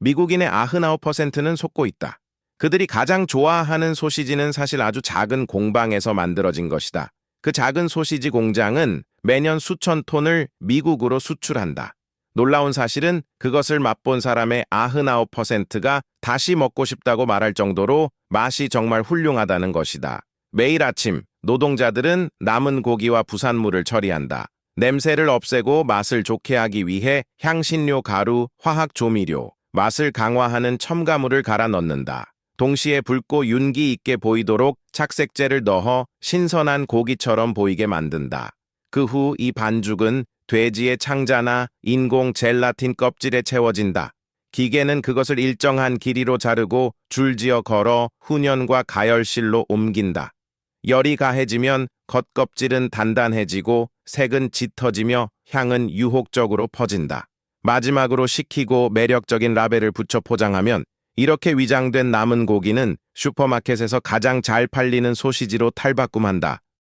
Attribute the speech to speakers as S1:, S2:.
S1: 미국인의 99%는 속고 있다. 그들이 가장 좋아하는 소시지는 사실 아주 작은 공방에서 만들어진 것이다. 그 작은 소시지 공장은 매년 수천 톤을 미국으로 수출한다. 놀라운 사실은 그것을 맛본 사람의 99%가 다시 먹고 싶다고 말할 정도로 맛이 정말 훌륭하다는 것이다. 매일 아침 노동자들은 남은 고기와 부산물을 처리한다. 냄새를 없애고 맛을 좋게 하기 위해 향신료 가루, 화학 조미료, 맛을 강화하는 첨가물을 갈아 넣는다. 동시에 붉고 윤기 있게 보이도록 착색제를 넣어 신선한 고기처럼 보이게 만든다. 그 후 이 반죽은 돼지의 창자나 인공 젤라틴 껍질에 채워진다. 기계는 그것을 일정한 길이로 자르고 줄지어 걸어 훈연과 가열실로 옮긴다. 열이 가해지면 겉껍질은 단단해지고 색은 짙어지며 향은 유혹적으로 퍼진다. 마지막으로 식히고 매력적인 라벨을 붙여 포장하면 이렇게 위장된 남은 고기는 슈퍼마켓에서 가장 잘 팔리는 소시지로 탈바꿈한다.